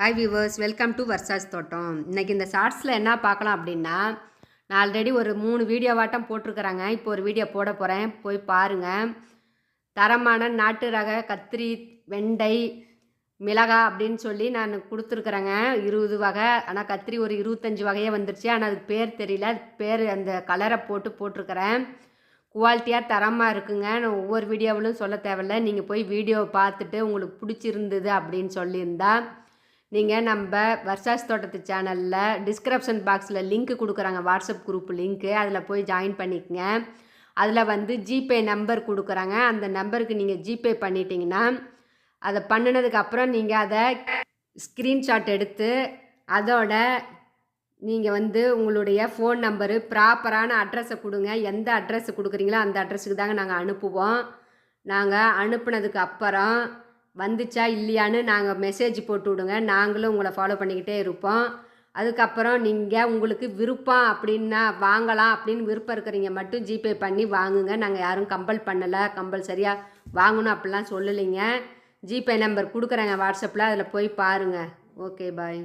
Hi viewers welcome to Varsha's தோட்டம் இன்றைக்கி இந்த ஷார்ட்ஸில் என்ன பார்க்கலாம் அப்படின்னா நான் ஆல்ரெடி ஒரு மூணு வீடியோ வாட்டம் போட்டிருக்கிறாங்க. இப்போ ஒரு வீடியோ போட போகிறேன் போய் பாருங்கள் தரமான நாட்டு ரக கத்திரி வெண்டை மிளகா அப்படின்னு சொல்லி நான் கொடுத்துருக்குறேங்க. இருபது வகை. ஆனால் கத்திரி ஒரு இருபத்தஞ்சி வகையே வந்துருச்சு. ஆனால் அதுக்கு பேர் தெரியல. அது பேர் அந்த கலரை போட்டு போட்டிருக்கிறேன். குவாலிட்டியாக தரமாக இருக்குங்க. நான் ஒவ்வொரு வீடியோவிலும் சொல்ல தேவையில்ல. நீங்கள் போய் வீடியோவை பார்த்துட்டு உங்களுக்கு பிடிச்சிருந்தது அப்படின்னு சொல்லியிருந்தா நீங்கள் நம்ம வர்ஷாஸ் தோட்டத்து சேனலில் டிஸ்கிரிப்ஷன் பாக்ஸில் லிங்க் கொடுக்குறாங்க வாட்ஸ்அப் குரூப் லிங்க்கு அதில் போய் ஜாயின் பண்ணிக்கங்க. அதில் வந்து ஜிபே நம்பர் கொடுக்குறாங்க. அந்த நம்பருக்கு நீங்கள் ஜிபே பண்ணிட்டீங்கன்னா அதை பண்ணினதுக்கப்புறம் நீங்கள் அதை ஸ்க்ரீன்ஷாட் எடுத்து அதோட நீங்கள் வந்து உங்களுடைய ஃபோன் நம்பரு ப்ராப்பரான அட்ரஸை கொடுங்க. எந்த அட்ரஸ் கொடுக்குறீங்களோ அந்த அட்ரஸுக்கு தாங்க நாங்கள் அனுப்புவோம். நாங்கள் அனுப்புனதுக்கு அப்புறம் வந்துச்சா இல்லையான்னு நாங்கள் மெசேஜ் போட்டு விடுங்க. நாங்களும் உங்களை ஃபாலோ பண்ணிக்கிட்டே இருப்போம். அதுக்கப்புறம் நீங்கள் உங்களுக்கு விருப்பம் அப்படின்னா வாங்கலாம் அப்படின்னு விருப்பம் இருக்கிறீங்க மட்டும் ஜிபே பண்ணி வாங்குங்க. நாங்கள் யாரும் கம்பல் பண்ணலை. கம்பல்சரியாக வாங்கணும் அப்படிலாம் சொல்லலைங்க. ஜிபே நம்பர் கொடுக்குறேங்க. வாட்ஸ்அப்பில் அதில் போய் பாருங்கள் ஓகே பாய்